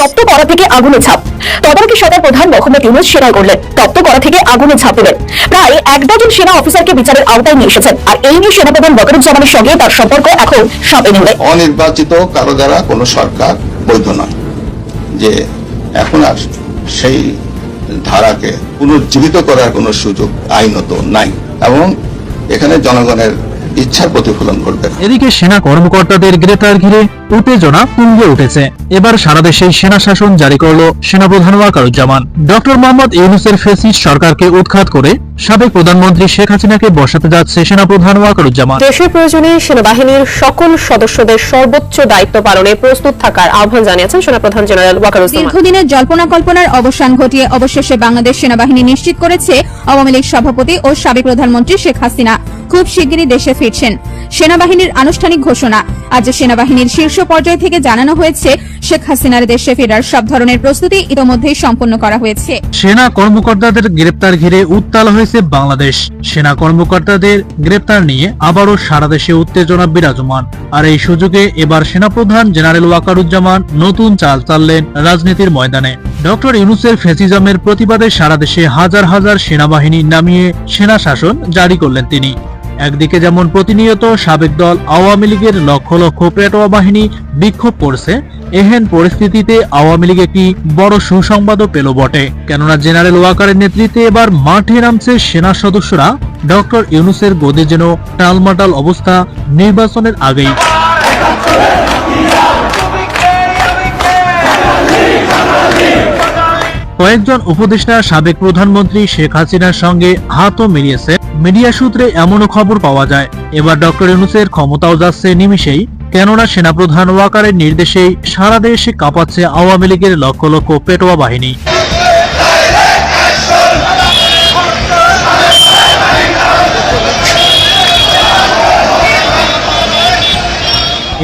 তপ্ত করা থেকে আগুনে ঝাঁপ তদারকি সরকার প্রধান মোহাম্মদ ইউনুস সেনা করলেন তপ্ত করা থেকে আগুনে ঝাঁপ দিলেন। প্রায় এক ডজন সেনা অফিসারকে বিচারের আওতায় নিয়ে এসেছেন। আর এই নিয়ে সেনাপ্রধান বকরুজ্জামানের সঙ্গে তার সম্পর্ক এখন সাপে নেমে অনির্বাচিত কারও দ্বারা কোনো সরকার বৈধ নয়। যে এখন আর সেই ধারাকে পুনর্জীবিত করার কোনো সুযোগ আইনত নাই। এবং এখানে জনগণের ইচ্ছার প্রতিফলন ঘটবে এদিকে সেনা কর্মকর্তাদের গ্রেপ্তার ঘিরে উত্তেজনা তুঙ্গে উঠেছে। এবার সারা দেশে সেনা শাসন জারি করল সেনাপ্রধান ওয়াকারুজ্জামান। ডক্টর মোহাম্মদ ইউনুসের ফেসিস সরকারকে উৎখাত করে সাবেক প্রধানমন্ত্রী শেখ হাসিনাকে বসাতে যাচ্ছে সেনাপ্রধান ওয়াকারুজ্জামান। দেশের প্রয়োজনে সেনাবাহিনীর সকল সদস্যদের সর্বোচ্চ দায়িত্ব পালনে প্রস্তুত থাকার আহ্বান জানিয়েছেন সেনাপ্রধান জেনারেল ওয়াকারুজ্জামান। দীর্ঘদিনের জল্পনা কল্পনার অবসান ঘটিয়ে অবশেষে বাংলাদেশ সেনাবাহিনী নিশ্চিত করেছে আওয়ামী লীগ সভাপতি ও সাবেক প্রধানমন্ত্রী শেখ হাসিনা। খুব শিগগিরই দেশে ফিরছেন। সেনাবাহিনীর আনুষ্ঠানিক ঘোষণা। আজ সেনাবাহিনীর শীর্ষ পর্যায় থেকে জানানো হয়েছে, শেখ হাসিনার দেশে ফেরার সব ধরনের প্রস্তুতি ইতোমধ্যেই সম্পন্ন করা হয়েছে। সেনা কর্মকর্তাদের গ্রেপ্তার ঘিরে উত্তাল হয়েছে বাংলাদেশ। সেনা কর্মকর্তাদের গ্রেপ্তার নিয়ে আবারও সারা দেশে উত্তেজনা বিরাজমান। আর এই সুযোগে এবার সেনাপ্রধান জেনারেল ওয়াকারুজ্জামান নতুন চাল চাললেন রাজনীতির ময়দানে। ডক্টর ইউনুসের ফেসিজমের প্রতিবাদে সারা দেশে হাজার হাজার সেনাবাহিনী নামিয়ে সেনা শাসন জারি করলেন তিনি। একদিকে যেমন প্রতিনিয়ত সাবেক দল আওয়ামী লীগের লক্ষ লক্ষ পেটোয়া বাহিনী বিক্ষোভ করছে, এহেন পরিস্থিতিতে আওয়ামী লীগ একটি বড় সুসংবাদও পেল বটে। কেননা জেনারেল ওয়াকারের নেতৃত্বে এবার মাঠে নামছে সেনা সদস্যরা। ডক্টর ইউনুসের গদে যেন টালমাটাল অবস্থা নির্বাচনের আগেই। কয়েকজন উপদেষ্টা সাবেক প্রধানমন্ত্রী শেখ হাসিনার সঙ্গে হাতও মিলিয়েছে। মিডিয়া সূত্রে এমনও খবর পাওয়া যায়। এবার ডক্টর ইউনুসের ক্ষমতাও যাচ্ছে নিমিষেই। কেননা সেনাপ্রধান ওয়াকারের নির্দেশেই সারা দেশে কাঁপাচ্ছে আওয়ামী লীগের লক্ষ লক্ষ পেটোয়া বাহিনী।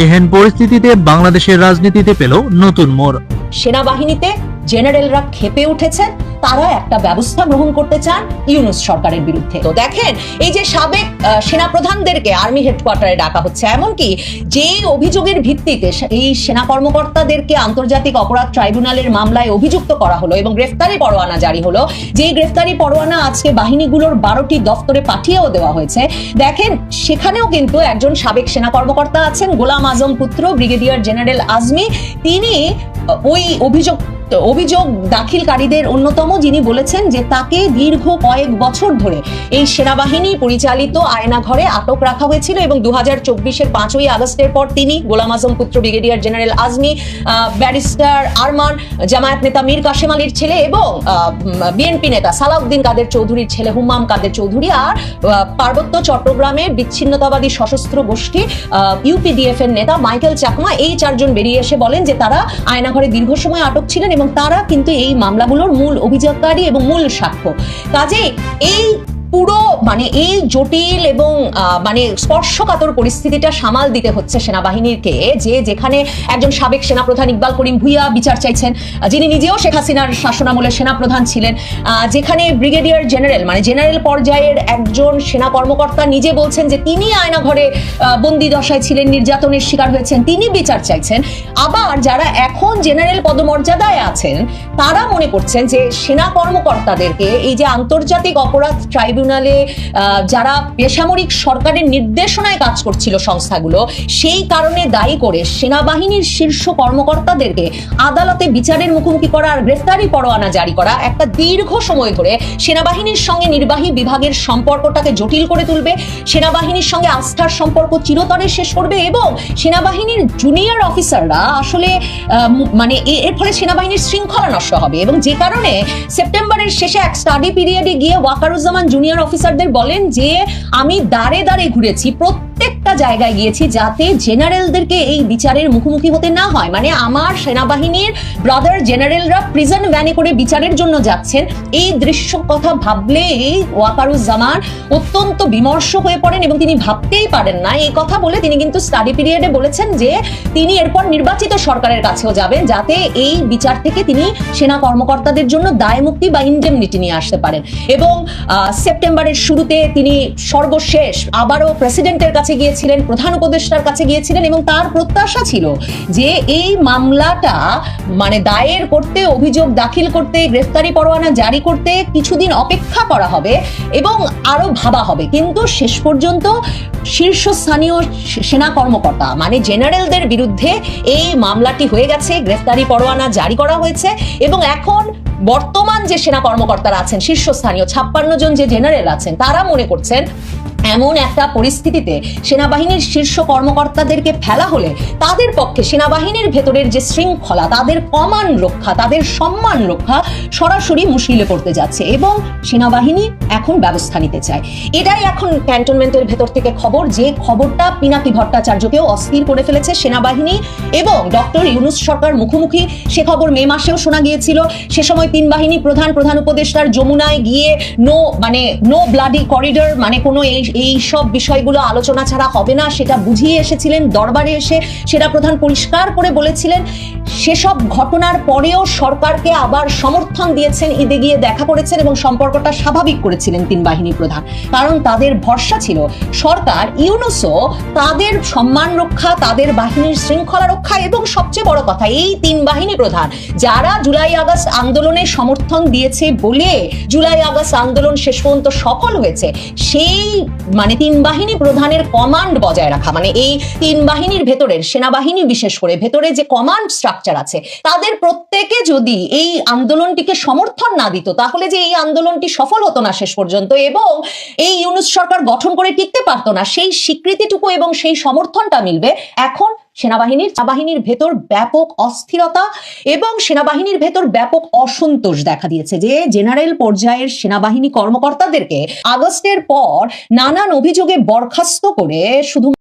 এহেন পরিস্থিতিতে বাংলাদেশের রাজনীতিতে পেল নতুন মোড়। সেনাবাহিনীতে জেনারেলরা খেপে উঠেছেন তারা একটা ব্যবস্থা গ্রহণ করতে চান ইউনুস সরকারের বিরুদ্ধে। তো দেখেন, এই যে সাবেক সেনাপ্রধানদেরকে আর্মি হেডকোয়ার্টারে ডাকা হচ্ছে, এমনকি যে অভিযোগের ভিত্তিতে এই সেনা কর্মকর্তাদেরকে আন্তর্জাতিক অপরাধ ট্রাইব্যুনালের মামলায় অভিযুক্ত করা হলো এবং গ্রেফতারি পরোয়ানা জারি হলো, যেই গ্রেফতারি পরোয়ানা আজকে বাহিনীগুলোর বারোটি দপ্তরে পাঠিয়েও দেওয়া হয়েছে। দেখেন, সেখানেও কিন্তু একজন সাবেক সেনা কর্মকর্তা আছেন, গোলাম আজম পুত্র, ব্রিগেডিয়ার জেনারেল আজমি। তিনি ওই অভিযোগ অভিযোগ দাখিলকারীদের অন্যতম যিনি বলেছেন যে তাকে দীর্ঘ কয়েক বছর ধরে এই সেনাবাহিনী পরিচালিত আয়নাঘরে আটক রাখা হয়েছিল এবং দু হাজার চব্বিশের পাঁচই আগস্টের পর তিনি গোলাম আজম পুত্র brigadier general Azmi barrister Arman, Jamaat নেতা মীর কাশেম আলীর ছেলে এবং বিএনপি নেতা সালাউদ্দিন কাদের চৌধুরীর ছেলে হুমাম কাদের চৌধুরী আর পার্বত্য চট্টগ্রামে বিচ্ছিন্নতাবাদী সশস্ত্র গোষ্ঠী ইউপিডিএফ এর নেতা মাইকেল চাকমা, এই চারজন বেরিয়ে এসে বলেন যে তারা আয়নাঘরে দীর্ঘ সময় আটক ছিলেন এবং তারা কিন্তু এই মামলাগুলোর মূল অভিযোগকারী এবং মূল সাক্ষ্য। কাজে এই পুরো মানে এই জটিল এবং মানে স্পর্শকাতর পরিস্থিতিটা সামাল দিতে হচ্ছে সেনাবাহিনীকে যে যেখানে একজন সাবেক সেনাপ্রধান ইকবাল করিম ভুইয়া বিচার চাইছেন, যিনি নিজেও শেখ হাসিনার শাসনামলের সেনাপ্রধান ছিলেন যেখানে ব্রিগেডিয়ার জেনারেল মানে জেনারেল পর্যায়ের একজন সেনা কর্মকর্তা নিজে বলছেন যে তিনি আয়নাঘরে বন্দি দশায় ছিলেন, নির্যাতনের শিকার হয়েছেন, তিনি বিচার চাইছেন। আবার যারা এখন জেনারেল পদমর্যাদায় আছেন, তারা মনে করছেন যে সেনা কর্মকর্তাদেরকে এই যে আন্তর্জাতিক অপরাধ ট্রাইব্যুনালে আহ, যারা বেসামরিক সরকারের নির্দেশনায় কাজ করছিল সংস্থাগুলো সেই কারণে দায়ী করে সেনাবাহিনীর শীর্ষ কর্মকর্তাদেরকে আদালতে বিচারের মুখোমুখি করা আর গ্রেফতারি পরোয়ানা জারি করা একটা দীর্ঘ সময় ধরে সেনাবাহিনীর সঙ্গে নির্বাহী বিভাগের সম্পর্কটাকে জটিল করে তুলবে সেনাবাহিনীর সঙ্গে আস্থার সম্পর্ক চিরতরে শেষ করবে এবং সেনাবাহিনীর জুনিয়র অফিসাররা আসলে মানে এর ফলে সেনাবাহিনীর শৃঙ্খলা নষ্ট হবে এবং যে কারণে সেপ্টেম্বরের শেষে এক স্টাডি পিরিয়ডে গিয়ে ওয়াকারুজ্জামান জুনিয়র অফিসারদের বলেন যে আমি দাঁড়ে দাঁড়ে ঘুরেছি। প্রত্যেকটা জায়গায় গিয়েছি যাতে জেনারেলদেরকে এই বিচারের মুখোমুখি হতে না হয়। মানে আমার সেনাবাহিনীর ব্রাদার জেনারেলরা প্রিজন ভ্যানে করে বিচারের জন্য যাচ্ছেন। এই দৃশ্য কথা ভাবলে এই ওয়াকারুজ্জামান অত্যন্ত বিমর্ষ হয়ে পড়েন এবং তিনি ভাবতেই পারেন না। এই কথা বলে তিনি কিন্তু স্টাডি পিরিয়ডে বলেছেন যে তিনি এরপর নির্বাচিত সরকারের কাছেও যাবেন যাতে এই বিচার থেকে তিনি সেনা কর্মকর্তাদের জন্য দায় মুক্তি বা ইন্ডেমনিটি নিয়ে আসতে পারেন। এবং সেপ্টেম্বরের শুরুতে তিনি সর্বশেষ আবারও প্রেসিডেন্টের কাছে কাছে গিয়েছিলেন, প্রধান উপদেষ্টার কাছে গিয়েছিলেন এবং তার প্রত্যাশা ছিল যে এই মামলাটা মানে দায়ের করতে, অভিযোগ দাখিল করতে, গ্রেফতারি পরোয়ানা জারি করতে কিছুদিন অপেক্ষা করা হবে এবং আরও ভাবা হবে। কিন্তু শেষ পর্যন্ত শীর্ষস্থানীয় সেনা কর্মকর্তা মানে জেনারেলদের বিরুদ্ধে এই মামলাটি হয়ে গেছে, গ্রেফতারি পরোয়ানা জারি করা হয়েছে এবং এখন বর্তমান যে সেনা কর্মকর্তারা আছেন, শীর্ষস্থানীয় ছাপ্পান্ন জন যে জেনারেল আছেন, তারা মনে করছেন এমন একটা পরিস্থিতিতে সেনাবাহিনীর শীর্ষ কর্মকর্তাদেরকে ফেলা হলে তাদের পক্ষে সেনাবাহিনীর ভেতরের যে শৃঙ্খলা, তাদের কমান রক্ষা, তাদের সম্মান রক্ষা সরাসরি মুশকিলে পড়তে যাচ্ছে এবং সেনাবাহিনী এখন ব্যবস্থা নিতে চায়। এটাই এখন ক্যান্টনমেন্টের ভেতর থেকে খবর। যে খবরটা পিনাকি ভট্টাচার্যকেও অস্থির করে ফেলেছে সেনাবাহিনী এবং ডক্টর ইউনুস সরকার মুখোমুখি, সে খবর মে মাসেও শোনা গিয়েছিল। সে সময় তিন বাহিনী প্রধান প্রধান উপদেষ্টার যমুনায় গিয়ে নো মানে নো ব্লাডি করিডর মানে কোনো এই এই সব বিষয়গুলো আলোচনা ছাড়া হবে না, সেটা বুঝিয়ে এসেছিলেন, দরবারে এসে সেটা প্রধান পরিষ্কার করে বলেছিলেন। সেসব ঘটনার পরেও সরকারকে আবার সমর্থন দিয়েছেন ঈদে গিয়ে দেখা করেছেন এবং সম্পর্কটা স্বাভাবিক করেছিলেন তিন বাহিনী প্রধান। কারণ তাদের ভরসা ছিল, সরকার, ইউনুসও তাদের সম্মান রক্ষা, তাদের বাহিনীর শৃঙ্খলা রক্ষা এবং সবচেয়ে বড় কথা, এই তিন বাহিনী প্রধান যারা জুলাই আগস্ট আন্দোলনে সমর্থন দিয়েছে বলে জুলাই আগস্ট আন্দোলন শেষ পর্যন্ত সফল হয়েছে, সেই মানে তিন বাহিনী প্রধানের কমান্ড বজায় রাখা মানে এই তিন বাহিনীর ভেতরের সেনাবাহিনী বিশেষ করে ভেতরে যে কমান্ড স্ট্রাকচার আছে, তাদের প্রত্যেকে যদি এই আন্দোলনটিকে সমর্থন না দিত, তাহলে যে এই আন্দোলনটি সফল হতো না শেষ পর্যন্ত এবং এই ইউনুস সরকার গঠন করে টিকতে পারতো না, সেই স্বীকৃতিটুকু এবং সেই সমর্থনটা মিলবে, এখন সেনাবাহিনীর সেনাবাহিনীর ভেতর ব্যাপক অস্থিরতা এবং সেনাবাহিনীর ভেতর ব্যাপক অসন্তোষ দেখা দিয়েছে যে জেনারেল পর্যায়ের সেনাবাহিনী কর্মকর্তাদেরকে আগস্টের পর নানান অভিযোগে বরখাস্ত করে শুধু